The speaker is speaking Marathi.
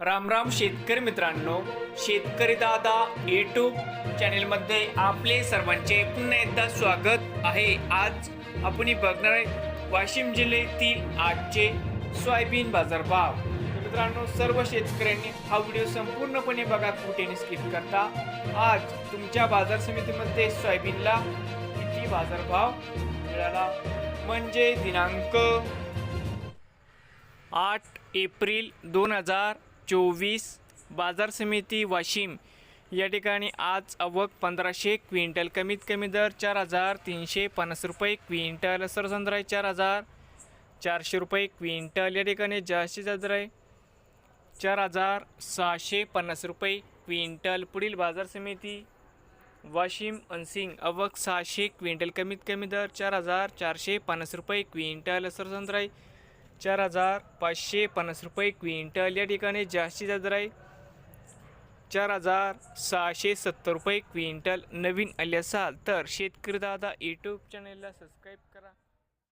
रामराम शेतकरी मित्रांनो शेतकरी दादा यूट्यूब चॅनेलमध्ये आपले सर्वांचे पुन्हा एकदा स्वागत आहे. आज आपण बघणार आहे वाशिम जिल्ह्यातील आजचे सोयाबीन बाजारभाव. मित्रांनो सर्व शेतकऱ्यांनी हा व्हिडिओ संपूर्णपणे बघा कुठेने स्किप करता. आज तुमच्या बाजार समितीमध्ये सोयाबीनला किती बाजारभाव मिळाला? म्हणजे दिनांक आठ एप्रिल दोन हजार चोवीस बाजार समिती वाशिम. या ठिकाणी आज आवक पंधराशे क्विंटल. कमीत कमी दर चार हजार तीनशे पन्नास रुपये क्विंटल. सरसंद्र आहे चार हजार चारशे रुपये क्विंटल. या ठिकाणी जास्तीत जास्त आहे चार हजार सहाशे पन्नास रुपये क्विंटल. पुढील बाजार समिती वाशिम अनसिंग. अवक सहाशे क्विंटल. कमीत कमी दर चार हजार चारशे पन्नास रुपये क्विंटल. सरसंद्र आहे चार हजार पाचशे पन्नास रुपये क्विंटल. या ठिकाणी जास्तीत दर आहे चार हजार सहाशे सत्तर रुपये क्विंटल नवीन आले असाल तर शेतकरी दादा यूट्यूब चॅनेलला सबस्क्राईब करा.